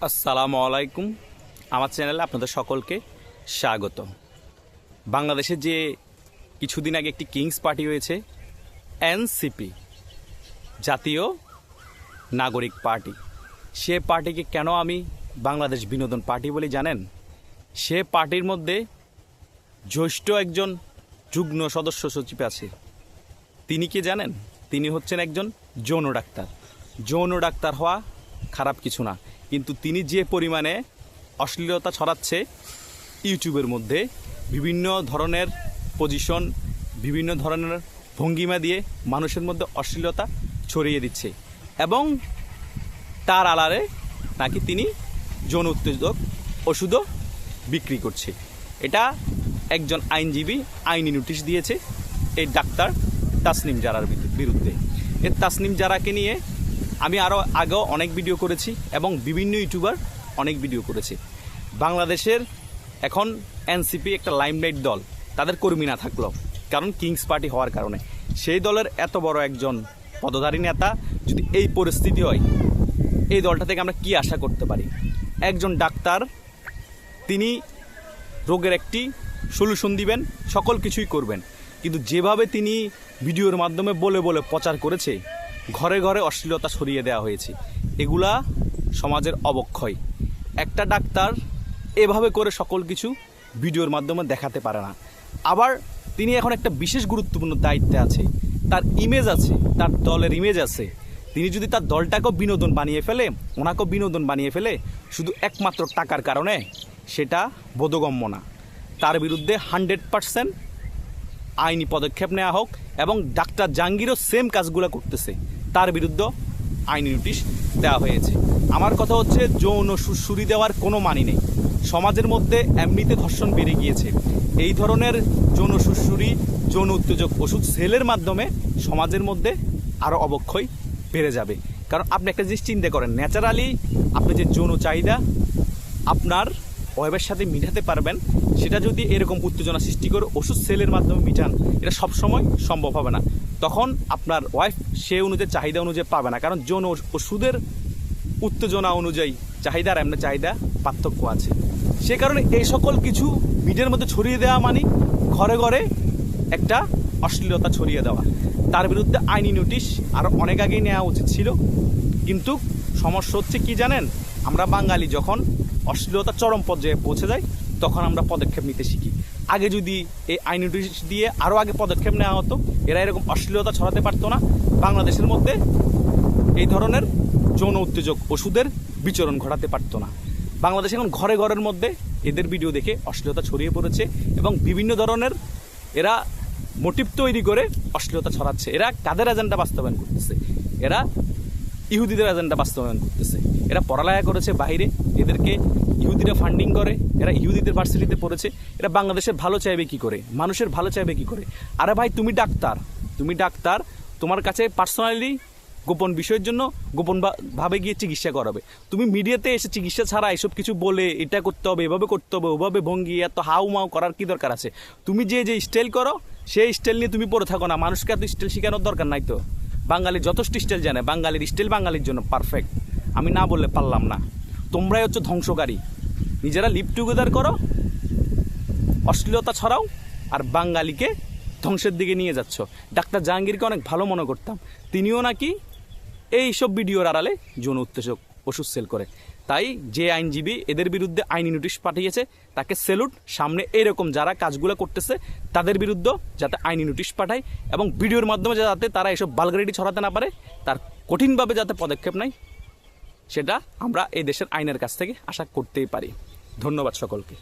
আসসালামু আলাইকুম। আমার চ্যানেলে আপনাদের সকলকে স্বাগত। বাংলাদেশে যে কিছুদিন আগে একটি কিংস পার্টি হয়েছে, এনসিপি, জাতীয় নাগরিক পার্টি। সে পার্টিকে কেন আমি বাংলাদেশ বিনোদন পার্টি বলে জানেন? সে পার্টির মধ্যে জ্যেষ্ঠ একজন যুগ্ম সদস্য সচিব আছে। তিনি কি জানেন? তিনি হচ্ছেন একজন যৌন ডাক্তার। যৌন ডাক্তার হওয়া খারাপ কিছু না। কিন্তু তিনি যে পরিমাণে অশ্লীলতা ছড়াচ্ছে ইউটিউবের মধ্যে, বিভিন্ন ধরনের পজিশন বিভিন্ন ধরনের ভঙ্গিমা দিয়ে মানুষের মধ্যে অশ্লীলতা ছড়িয়ে দিচ্ছে। এবং তার আলারে নাকি তিনি যৌন উত্তেজক ওষুধও বিক্রি করছে। এটা একজন আইনজীবী আইনি নোটিশ দিয়েছে এই ডাক্তার তাসনিম জারার বিরু- বিরুদ্ধে। এর তাসনিম জারাকে নিয়ে আমি আরও আগেও অনেক ভিডিও করেছি এবং বিভিন্ন ইউটিউবার অনেক ভিডিও করেছি। বাংলাদেশের এখন এনসিপি একটা লাইমলাইট দল, তাদের কর্মী না থাকল কারণ কিংস পার্টি হওয়ার কারণে। সেই দলের এত বড় একজন পদধারী নেতা যদি এই পরিস্থিতি হয়, এই দলটা থেকে আমরা কি আশা করতে পারি? একজন ডাক্তার, তিনি রোগের একটি সলিউশন দিবেন, সকল কিছুই করবেন। কিন্তু যেভাবে তিনি ভিডিওর মাধ্যমে বলে বলে প্রচার করেছে ঘরে ঘরে অশ্লীলতা সরিয়ে দেওয়া হয়েছে। এগুলা সমাজের অবক্ষয়। একটা ডাক্তার এভাবে করে সকল কিছু ভিডিওর মাধ্যমে দেখাতে পারে না। আবার তিনি এখন একটা বিশেষ গুরুত্বপূর্ণ দায়িত্বে আছে। তার ইমেজ আছে, তার দলের ইমেজ আছে। তিনি যদি তার দলটাকেও বিনোদন বানিয়ে ফেলে, ওনাকেও বিনোদন বানিয়ে ফেলে, শুধু একমাত্র টাকার কারণে সেটা বোধগম্য না। তার বিরুদ্ধে হান্ড্রেড পারসেন্ট আইনি পদক্ষেপ নেওয়া হোক এবং ডাক্তার জাহাঙ্গীরও সেম কাজগুলো করতেছে। তার বিরুদ্ধে আইনি নোটিশ দেওয়া হয়েছে। আমার কথা হচ্ছে, যৌন সুশুরি দেওয়ার কোনো মানি নেই। সমাজের মধ্যে এমনিতে ধর্ষণ বেড়ে গিয়েছে। এই ধরনের যৌন সুশুরি যৌন উত্তেজক ওষুধ সেলের মাধ্যমে সমাজের মধ্যে আরও অবক্ষয় বেড়ে যাবে। কারণ আপনি একটা জিনিস চিন্তা করেন, ন্যাচারালি আপনি যে যৌন চাহিদা আপনার ওয়েবের সাথে মিটাতে পারবেন, সেটা যদি এরকম উত্তেজনা সৃষ্টি করে ওষুধ সেলের মাধ্যমে মিটান এটা সবসময় সম্ভব হবে না। তখন আপনার ওয়াইফ সে অনুযায়ী চাহিদা অনুযায়ী পাবে না। কারণ যৌন ওষ- ওষুধের উত্তেজনা অনুযায়ী চাহিদা আর এমনি চাহিদা পার্থক্য আছে। সে কারণে এই সকল কিছু মিডিয়ার মধ্যে ছড়িয়ে দেওয়া মানে ঘরে ঘরে একটা অশ্লীলতা ছড়িয়ে দেওয়া। তার বিরুদ্ধে আইনি নোটিশ আরও অনেক আগেই নেওয়া উচিত ছিল। কিন্তু সমস্যা হচ্ছে কি জানেন? আমরা বাঙালি যখন অশ্লীলতা চরম পর্যায়ে পৌঁছে যায় তখন আমরা পদক্ষেপ নিতে শিখি। আগে যদি এই আইন নোটিশ দিয়ে আরও আগে পদক্ষেপ নেওয়া হতো, এরা এরকম অশ্লীলতা ছড়াতে পারতো না। বাংলাদেশের মধ্যে এই ধরনের যৌন উত্তেজক ওষুধের বিচরণ ঘটাতে পারতো না। বাংলাদেশে এখন ঘরে ঘরের মধ্যে এদের ভিডিও দেখে অশ্লীলতা ছড়িয়ে পড়েছে এবং বিভিন্ন ধরনের এরা মোটিভ তৈরি করে অশ্লীলতা ছড়াচ্ছে। এরা কাদের এজেন্ডা বাস্তবায়ন করতেছে? এরা ইহুদিদের এজেন্ডা বাস্তবায়ন করতেছে। এরা পড়ালেখা করেছে বাইরে এদেরকে ইহুদিরা ফান্ডিং করে, এরা ইহুদিদের ভার্সিটিতে পড়েছে, এরা বাংলাদেশের ভালো চাইবে কি করে? মানুষের ভালো চাইবে কি করে? আরে ভাই, তুমি ডাক্তার তুমি ডাক্তার, তোমার কাছে পার্সোনালি গোপন বিষয়ের জন্য গোপন ভাবে গিয়ে চিকিৎসা করাবে। তুমি মিডিয়াতে এসে চিকিৎসা ছাড়া এসব কিছু বলে, এটা করতে হবে, এভাবে করতে হবে, ওভাবে ভঙ্গি, এত হাউ মাউ করার কি দরকার আছে? তুমি যে যে স্টাইল করো, সেই স্টাইল নিয়ে তুমি পড়ে থাকো না। মানুষকে এত স্টাইল শেখানোর দরকার নাই তো। বাঙালি যথেষ্ট স্টাইল জানে, বাঙালির স্টাইল বাঙালির জন্য পারফেক্ট আমি না বললে পারলাম না। তোমরাই হচ্ছে ধ্বংসকারী। নিজেরা লিভ টুগেদার করো, অশ্লীলতা ছড়াও, আর বাঙালিকে ধ্বংসের দিকে নিয়ে যাচ্ছ। ডাক্তার জাহাঙ্গীরকে অনেক ভালো মনে করতাম। তিনিও নাকি এই সব ভিডিওর আড়ালে যৌন উত্তেজক, ওষুধ সেল করে। তাই যে আইনজীবী এদের বিরুদ্ধে আইনি নোটিশ পাঠিয়েছে, তাকে সেলুট। সামনে এরকম যারা কাজগুলো করতেছে, তাদের বিরুদ্ধে যাতে আইনি নোটিশ পাঠায় এবং ভিডিওর মাধ্যমে যাতে তারা এসব বালগারিটি ছড়াতে না পারে, তার কঠিনভাবে যাতে পদক্ষেপ নেয়, সেটা আমরা এই দেশের আইনের কাছ থেকে আশা করতেই পারি। ধন্যবাদ সকলকে।